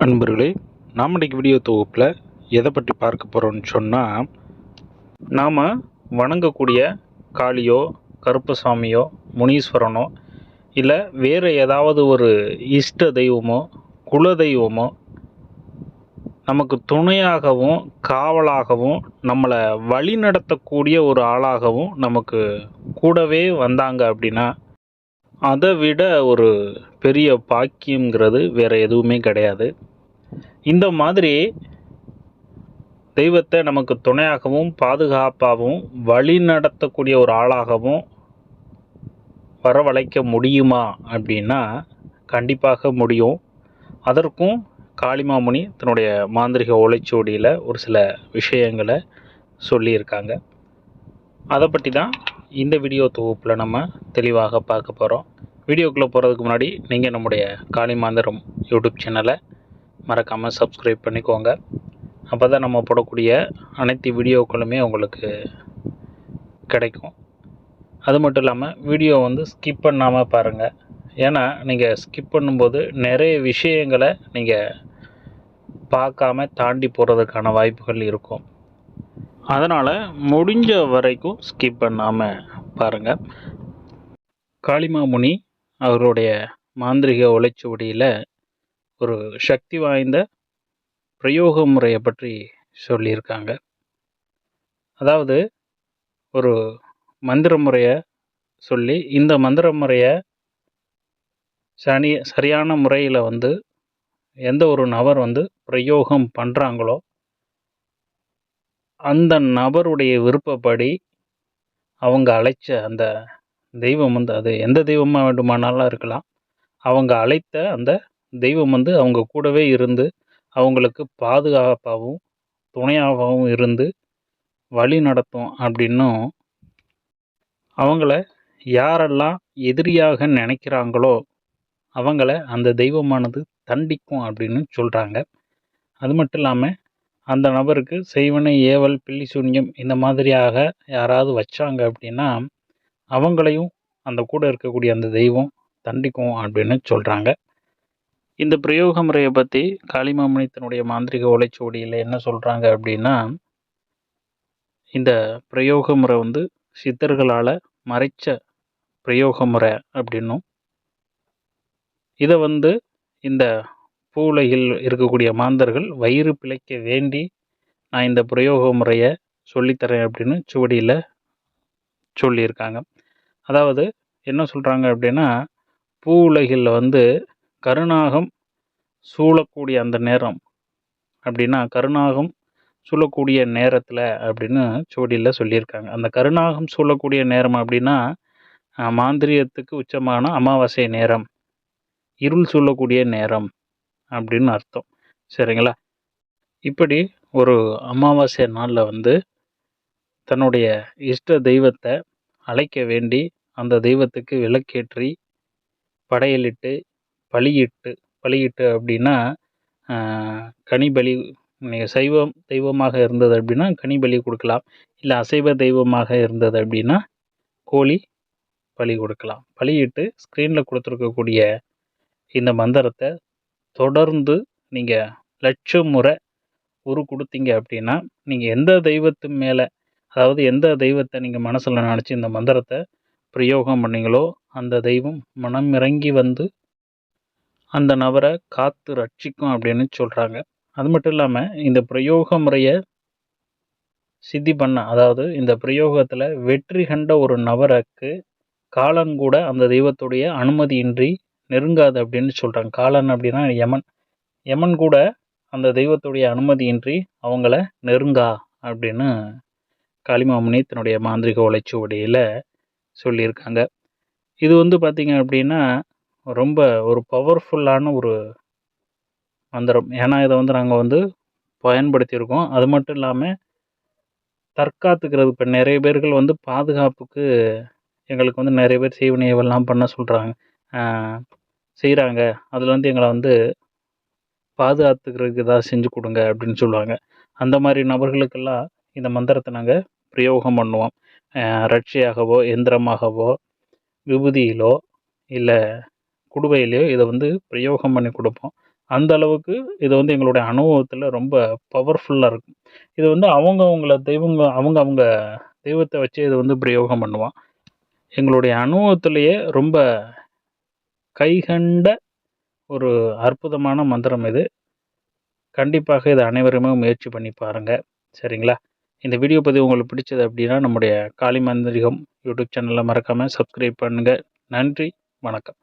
அன்பர்களே நாம் இன்றைக்கு வீடியோ தொகுப்பில் எதை பற்றி பார்க்க போகிறோம்னு சொன்னால் நாம் வணங்கக்கூடிய காளியோ கருப்பசாமியோ முனீஸ்வரனோ இல்லை வேறு ஏதாவது ஒரு இஷ்ட தெய்வமோ குல தெய்வமோ நமக்கு துணையாகவும் காவலாகவும் நம்மளை வழி நடத்தக்கூடிய ஒரு ஆளாகவும் நமக்கு கூடவே வந்தாங்க அப்படின்னா அதை விட ஒரு பெரிய பாக்கியங்கிறது வேறு எதுவுமே கிடையாது. இந்த மாதிரி தெய்வத்தை நமக்கு துணையாகவும் பாதுகாப்பாகவும் வழி நடத்தக்கூடிய ஒரு ஆளாகவும் வரவழைக்க முடியுமா அப்படின்னா கண்டிப்பாக முடியும். அதற்கும் காளிமாமுனி தன்னுடைய மாந்திரிக ஓலைச்சுவடியில் ஒரு சில விஷயங்களை சொல்லியிருக்காங்க. அதை பற்றி தான் இந்த வீடியோ தொகுப்பில் நம்ம தெளிவாக பார்க்க போகிறோம் வீடியோக்குள்ளே போகிறதுக்கு முன்னாடி நீங்கள் நம்முடைய காளிமாந்திரம் யூடியூப் சேனலை மறக்காமல் சப்ஸ்கிரைப் பண்ணிக்கோங்க. அப்போ தான் நம்ம போடக்கூடிய அனைத்து வீடியோக்களுமே உங்களுக்கு கிடைக்கும். அது மட்டும் இல்லாமல் வீடியோ வந்து ஸ்கிப் பண்ணாமல் பாருங்கள் ஏன்னா நீங்கள் ஸ்கிப் பண்ணும்போது நிறைய விஷயங்களை நீங்கள் பார்க்காம தாண்டி போகிறதுக்கான வாய்ப்புகள் இருக்கும். அதனால் முடிஞ்ச வரைக்கும் ஸ்கிப் பண்ணாமல் பாருங்கள் காளிமாமுனி அவருடைய மாந்திரிக ஒலைச்சுவடியில் ஒரு சக்தி வாய்ந்த பிரயோக முறையை பற்றி சொல்லியிருக்காங்க. அதாவது ஒரு மந்திர முறையை சொல்லி இந்த மந்திர முறையை சனி சரியான முறையில் வந்து எந்த ஒரு நபர் வந்து பிரயோகம் பண்ணுறாங்களோ அந்த நபருடைய விருப்பப்படி அவங்க அழைச்ச அந்த தெய்வம் வந்து அது எந்த தெய்வமாக வேண்டுமானாலும் இருக்கலாம். அவங்க அழைத்த அந்த தெய்வம் வந்து அவங்க கூடவே இருந்து அவங்களுக்கு பாதுகாப்பாகவும் துணையாகவும் இருந்து வழி நடத்தும் அப்படின்னும் அவங்கள யாரெல்லாம் எதிரியாக நினைக்கிறாங்களோ அவங்கள அந்த தெய்வமானது தண்டிக்கும் அப்படின்னு சொல்கிறாங்க அது மட்டும் இல்லாமல் அந்த நபருக்கு செய்வனை ஏவல் பில்லி சூன்யம் இந்த மாதிரியாக யாராவது வச்சாங்க அப்படின்னா அவங்களையும் அந்த கூட இருக்கக்கூடிய அந்த தெய்வம் தண்டிக்கும் அப்படின்னு சொல்கிறாங்க இந்த பிரயோக முறையை பற்றி காளிமாமணி தன்னுடைய மாந்திரிக ஓலைச்சுவடியில் என்ன சொல்கிறாங்க அப்படின்னா இந்த பிரயோக முறை வந்து சித்தர்களால் மறைச்ச பிரயோக முறை அப்படின்னும். இதை வந்து இந்த பூவுலகில் இருக்கக்கூடிய மாந்தர்கள் வயிறு பிழைக்க வேண்டி நான் இந்த பிரயோக முறையை சொல்லித்தரேன் அப்படின்னு சுவடியில் சொல்லியிருக்காங்க. அதாவது என்ன சொல்கிறாங்க அப்படின்னா பூ உலகில் வந்து கருநாகம் சூழக்கூடிய அந்த நேரம் அப்படின்னா கருநாகம் சூழக்கூடிய நேரத்தில் அப்படின்னு சுவடியில் சொல்லியிருக்காங்க. அந்த கருநாகம் சூழக்கூடிய நேரம் அப்படின்னா மாந்திரியத்துக்கு உச்சமான அமாவாசை நேரம் இருள் சூழக்கூடிய நேரம் அப்படின்னு அர்த்தம். சரிங்களா? இப்படி ஒரு அமாவாசை நாளில் வந்து தன்னுடைய இஷ்ட தெய்வத்தை அழைக்க வேண்டி அந்த தெய்வத்துக்கு விளக்கேற்றி படையலிட்டு பலியிட்டு பலியிட்டு அப்படின்னா கனிபலி நீங்கள் சைவம் தெய்வமாக இருந்தது அப்படின்னா கனிபலி கொடுக்கலாம். இல்லை அசைவ தெய்வமாக இருந்தது அப்படின்னா கோழி பலி கொடுக்கலாம். பலியிட்டு ஸ்க்ரீனில் கொடுத்துருக்கக்கூடிய இந்த மந்திரத்தை தொடர்ந்து நீங்கள் லட்சம் முறை உரு கொடுத்தீங்க அப்படின்னா நீங்கள் எந்த தெய்வத்து மேலே அதாவது எந்த தெய்வத்தை நீங்கள் மனசில் நினச்சி இந்த மந்திரத்தை பிரயோகம் பண்ணீங்களோ அந்த தெய்வம் மனம் இறங்கி வந்து அந்த நபரை காத்து ரட்சிக்கும் அப்படின்னு சொல்கிறாங்க அது மட்டும் இல்லாமல் இந்த பிரயோக முறையை சித்தி பண்ண அதாவது இந்த பிரயோகத்தில் வெற்றி கண்ட ஒரு நபருக்கு காலங்கூட அந்த தெய்வத்துடைய அனுமதியின்றி நெருங்காது அப்படின்னு சொல்கிறாங்க காலன் அப்படின்னா யமன். யமன் கூட அந்த தெய்வத்துடைய அனுமதியின்றி அவங்கள நெருங்கா அப்படின்னு காளிமாமுனி தன்னுடைய மாந்திரிக ஓலைச்சுவடியில் சொல்லியிருக்காங்க. இது வந்து பார்த்திங்க அப்படின்னா ரொம்ப ஒரு பவர்ஃபுல்லான ஒரு மந்திரம். ஏன்னா இதை வந்து நாங்கள் வந்து பயன்படுத்தியிருக்கோம். அது மட்டும் இல்லாமல் தற்காத்துக்கிறது. இப்போ நிறைய பேர்கள் வந்து பாதுகாப்புக்கு எங்களுக்கு வந்து நிறைய பேர் செய்வனை ஏவல்லாம் பண்ண சொல்கிறாங்க செய்கிறாங்க அதில் வந்து எங்களை வந்து பாதுகாத்துக்கிறதுக்கு ஏதாவது செஞ்சு கொடுங்க அப்படின்னு சொல்லுவாங்க. அந்த மாதிரி நபர்களுக்கெல்லாம் இந்த மந்திரத்தை நாங்கள் பிரயோகம் பண்ணுவோம். ரட்சையாகவோ எந்திரமாகவோ விபூதியிலோ இல்லை குடுவையிலையோ இதை வந்து பிரயோகம் பண்ணி கொடுப்போம். அந்த அளவுக்கு இது வந்து எங்களுடைய அனுபவத்தில் ரொம்ப பவர்ஃபுல்லாக இருக்கும். இது வந்து அவங்க அவங்கள தெய்வங்க அவங்க அவங்க தெய்வத்தை வச்சு இது வந்து பிரயோகம் பண்ணுவான். எங்களுடைய அனுபவத்திலேயே ரொம்ப கைகண்ட ஒரு அற்புதமான மந்திரம் இது. கண்டிப்பாக இதை அனைவருமே முயற்சி பண்ணி பாருங்கள் சரிங்களா? இந்த வீடியோ பதிவு உங்களுக்கு பிடிச்சது அப்படின்னா நம்முடைய காளி மந்திரிகம் யூடியூப் சேனலில் மறக்காமல் சப்ஸ்கிரைப் பண்ணுங்கள் நன்றி வணக்கம்.